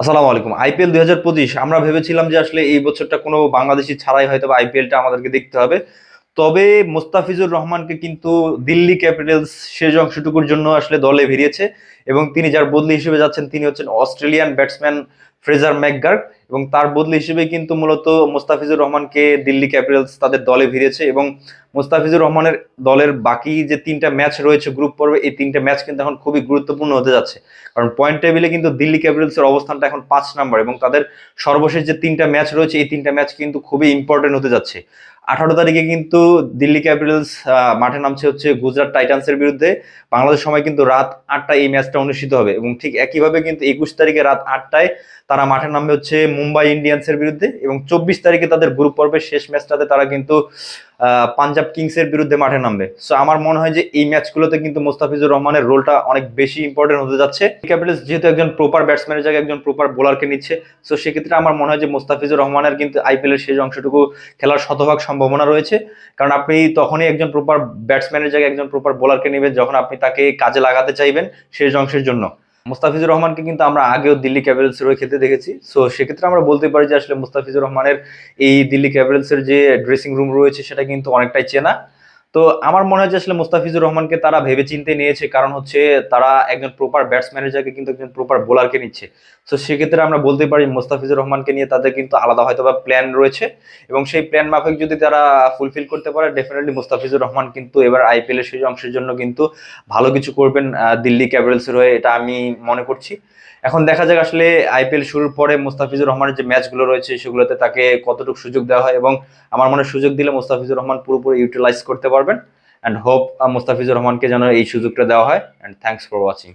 আসসালামু আলাইকুম। আইপিএল দুই হাজার পঁচিশ, আমরা ভেবেছিলাম যে আসলে এই বছরটা কোনো বাংলাদেশি ছাড়াই হয়তো আইপিএলটা আমাদেরকে দেখতে হবে। তবে মোস্তাফিজুর রহমানকে কিন্তু দিল্লি ক্যাপিটালস শেষ অংশটুকুর জন্য আসলে দলে ভিড়িয়েছে এবং তিনি যার বদলি হিসেবে যাচ্ছেন, তিনি হচ্ছেন অস্ট্রেলিয়ান ব্যাটসম্যান ফ্রেজার ম্যাকগার্ক এবং তার বদলি হিসেবে কিন্তু মূলত মোস্তাফিজুর রহমানকে দিল্লি ক্যাপিটালস তাদের দলে ভিড়িয়েছে এবং মোস্তাফিজুর রহমানের দলের বাকি যে তিনটা ম্যাচ রয়েছে গ্রুপ পর্বে, এই তিনটা ম্যাচ কিন্তু এখন খুবই গুরুত্বপূর্ণ হতে যাচ্ছে। কারণ পয়েন্ট টেবিলে কিন্তু দিল্লি ক্যাপিটালসের অবস্থানটা এখন পাঁচ নাম্বার এবং তাদের সর্বশেষ যে তিনটা ম্যাচ রয়েছে, এই তিনটা ম্যাচ কিন্তু খুবই ইম্পর্টেন্ট হতে যাচ্ছে। আঠারো তারিখে কিন্তু দিল্লি ক্যাপিটালস মাঠে নামছে হচ্ছে গুজরাট টাইটান্সের বিরুদ্ধে। বাংলাদেশ সময় কিন্তু রাত আটটায় এই ম্যাচটা অনুষ্ঠিত হবে এবং ঠিক একইভাবে কিন্তু একুশ তারিখে রাত আটটায় তারা মাঠে নামবে হচ্ছে মুম্বাই ইন্ডিয়ান্সের বিরুদ্ধে এবং চব্বিশ তারিখে তাদের গ্রুপ পর্বের শেষ ম্যাচটাতে তারা কিন্তু পাঞ্জাব কিংসের বিরুদ্ধে মাঠে নামবে। সো আমার মনে হয় যে এই ম্যাচগুলোতে কিন্তু মোস্তাফিজুর রহমানের রোলটা অনেক বেশি ইম্পর্টেন্ট হতে যাচ্ছে। ক্যাপিটালস যেহেতু একজন প্রপার ব্যাটসম্যানের জায়গায় একজন প্রপার বোলারকে নিচ্ছে সো সেক্ষেত্রে আমার মনে হয় যে মোস্তাফিজুর রহমানের কিন্তু আইপিএল এর শেষ অংশটুকু খেলার শতভাগ সম্ভাবনা রয়েছে। কারণ আপনি তখনই একজন প্রপার ব্যাটসম্যানের জায়গায় একজন প্রপার বোলারকে নেবেন যখন আপনি তাকে কাজে লাগাতে চাইবেন শেষ অংশের জন্য। মুস্তাফিজুর রহমানকে কিন্তু আমরা আগেও দিল্লি ক্যাপিটালসের হয়ে খেতে দেখেছি। সো সেক্ষেত্রে আমরা বলতে পারি যে আসলে মুস্তাফিজুর রহমানের এই দিল্লি ক্যাপিটালসের যে ড্রেসিং রুম রয়েছে, সেটা কিন্তু অনেকটাই চেনা। তো আমার মনে হয় যে আসলে মুস্তাফিজুর রহমানকে তারা ভেবে চিন্তে নিয়েছে, কারণ হচ্ছে তারা একজন প্রপার ব্যাটসম্যানের জায়গায় কিন্তু একজন প্রপার বোলারকে নিচ্ছে। তো সেক্ষেত্রে আমরা বলতে পারি মুস্তাফিজুর রহমানকে নিয়ে তাদের কিন্তু আলাদা হয়তো বা প্ল্যান রয়েছে এবং সেই প্ল্যান মাফিক যদি তারা ফুলফিল করতে পারে ডেফিনেটলি মুস্তাফিজুর রহমান কিন্তু এবার আইপিএল এর সেই অংশের জন্য কিন্তু ভালো কিছু করবেন দিল্লি ক্যাপিটালসের হয়ে, এটা আমি মনে করছি। এখন দেখা যাক আসলে আইপিএল শুরুর পরে মুস্তাফিজুর রহমানের যে ম্যাচগুলো রয়েছে, সেগুলোতে তাকে কতটুকু সুযোগ দেওয়া হয় এবং আমার মনে সুযোগ দিলে মুস্তাফিজুর রহমান পুরোপুরি ইউটিলাইজ করতে পারবেন অ্যান্ড হোপ মুস্তাফিজুর রহমানকে যেন এই সুযোগটা দেওয়া হয়। And thanks for watching